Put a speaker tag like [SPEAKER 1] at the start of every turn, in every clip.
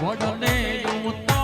[SPEAKER 1] વડને ઉતા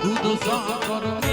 [SPEAKER 1] Tudo só por